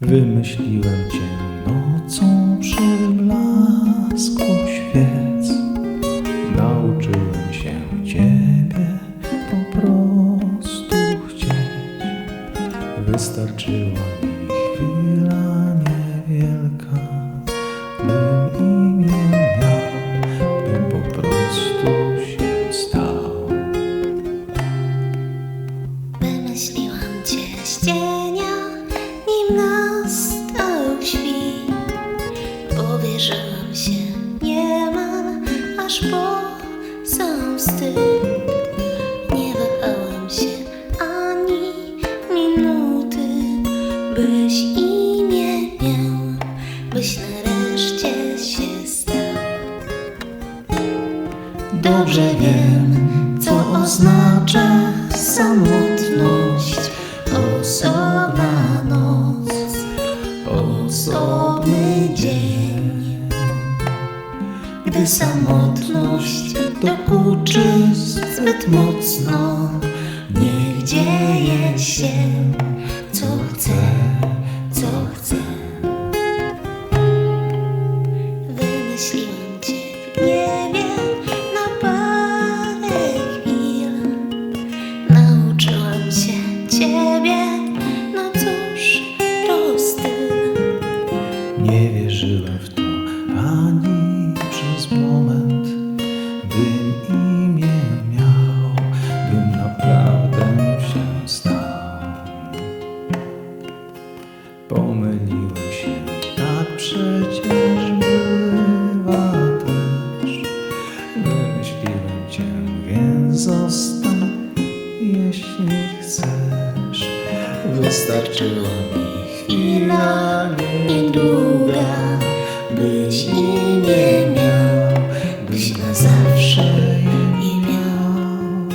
Wymyśliłem cię nocą przy blasku świec. Nauczyłem się ciebie po prostu chcieć. Wystarczyła mi chwila niewielka, Powierzyłam się niemal aż po sam wstyd. Nie wahałam się ani minuty, byś imię miał, byś nareszcie się stał. Dobrze wiem, co oznacza samotność, Gdy samotność dokuczy zbyt mocno, niech dzieje się, co chce, co chce. Wymyśliłam Pomyliłem się, tak przecież bywa też. Wymyśliłem cię, więc zostań, jeśli chcesz. Wystarczyła mi chwila niedługa, byś imię miał, byś na zawsze je miał.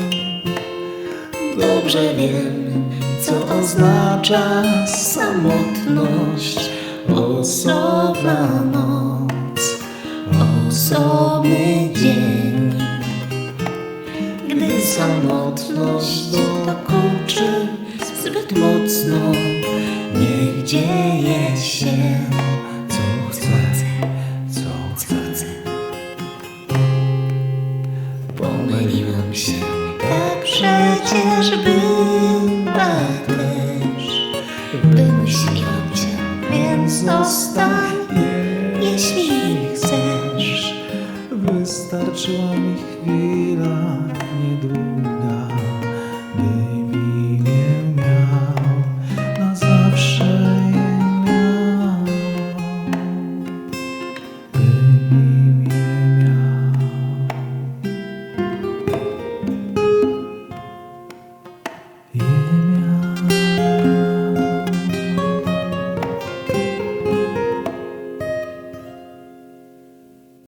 Dobrze wiem, co oznacza samotność, osobna noc, osobny dzień. Gdy samotność dokuczy zbyt mocno, niech dzieje się, co chce, co chce. Się kiss.